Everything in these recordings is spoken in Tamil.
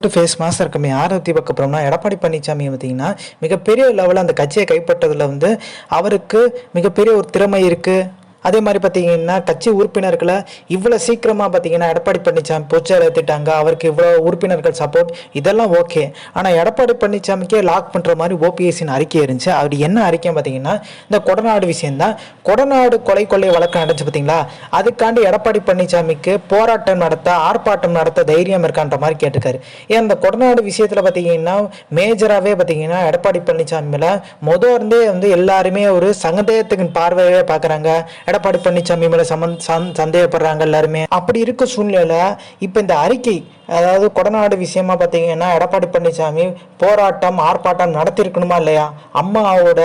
ஃபேஸ் மாஸ்டர் கம்மி ஆரத்தி பக்கப்புறம்னா எடப்பாடி பழனிசாமி பார்த்தீங்கன்னா மிகப்பெரிய லெவலில் அந்த கட்சியை கைப்பற்றதில் வந்து அவருக்கு மிகப்பெரிய ஒரு திறமை இருக்குது அதே மாதிரி பார்த்தீங்கன்னா கட்சி உறுப்பினர்களை இவ்வளோ சீக்கிரமாக பார்த்தீங்கன்னா எடப்பாடி பழனிசாமி பொச்சர் ஏற்றிட்டாங்க அவருக்கு இவ்வளோ உறுப்பினர்கள் சப்போர்ட் இதெல்லாம் ஓகே ஆனால் எடப்பாடி பழனிசாமிக்கே லாக் பண்ணுற மாதிரி ஓபிஎஸ்சின் அறிக்கை இருந்துச்சு. அவர் என்ன அறிக்கை பார்த்தீங்கன்னா இந்த கொடநாடு விஷயம்தான். கொடநாடு கொலை கொள்ளை வழக்கு நடந்துச்சு பார்த்தீங்களா? அதுக்காண்டி எடப்பாடி பழனிசாமிக்கு போராட்டம் நடத்த ஆர்ப்பாட்டம் நடத்த தைரியம் இருக்கான்ற மாதிரி கேட்டிருக்காரு. ஏன் இந்த கொடநாடு விஷயத்தில் பார்த்தீங்கன்னா மேஜராகவே பார்த்தீங்கன்னா எடப்பாடி பழனிசாமியில் மொதல் இருந்தே வந்து எல்லாருமே ஒரு சந்தேகத்துக்கு பார்வையவே பார்க்குறாங்க. எடப்பாடி பழனிசாமி மேலே சமன் சந் சந்தேகப்படுறாங்க எல்லாருமே. அப்படி இருக்க சூழ்நிலையில் இப்போ இந்த அறிக்கை அதாவது கொடநாடு விஷயமா பார்த்தீங்கன்னா எடப்பாடி பழனிசாமி போராட்டம் ஆர்ப்பாட்டம் நடத்தியிருக்கணுமா இல்லையா? அம்மாவோட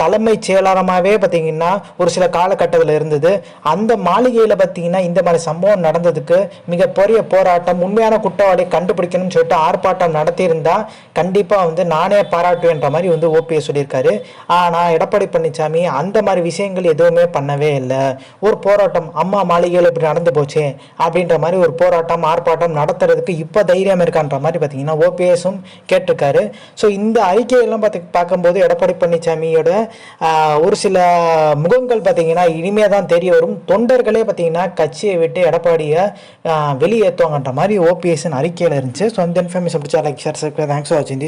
தலைமைச் செயலாளமாகவே பார்த்தீங்கன்னா ஒரு சில காலகட்டத்தில் இருந்தது. அந்த மாளிகையில் பார்த்தீங்கன்னா இந்த மாதிரி சம்பவம் நடந்ததுக்கு மிகப்பெரிய போராட்டம் உண்மையான குற்றவாளியை கண்டுபிடிக்கணும்னு சொல்லிட்டு ஆர்ப்பாட்டம் நடத்தியிருந்தா கண்டிப்பாக வந்து நானே பாராட்டுவேன்ற மாதிரி வந்து ஓபிஎஸ் சொல்லியிருக்காரு. ஆனால் எடப்பாடி பழனிசாமி அந்த மாதிரி விஷயங்கள் எதுவுமே பண்ணவே இல்லை. ஒரு போராட்டம் அம்மா மாளிகையில் இப்படி நடந்து போச்சு அப்படின்ற மாதிரி ஒரு போராட்டம் ஆர்ப்பாட்டம் நடத்துறதுக்கு இப்போ தைரியம் இருக்கான்ற மாதிரி பார்த்தீங்கன்னா ஓபிஎஸும் கேட்டிருக்காரு. ஸோ இந்த அறிக்கையெல்லாம் பார்த்து பார்க்கும்போது எடப்பாடி பழனிசாமியோட ஒரு சில முகங்கள் பார்த்தீங்கன்னா இனிமே தான் தெரிய வரும். தொண்டர்களே பார்த்தீங்கன்னா கட்சியை விட்டு எடப்பாடியை வெளியேற்றுவாங்கன்ற மாதிரி ஓபிஎஸ்ன்னு அறிக்கையில் இருந்துச்சு. ஸோ இந்த இன்ஃபர்மேஷன் பிடிச்சா லைக் ஷேர் தேங்க்ஸ் ஃபார் வாட்சிங் திஸ்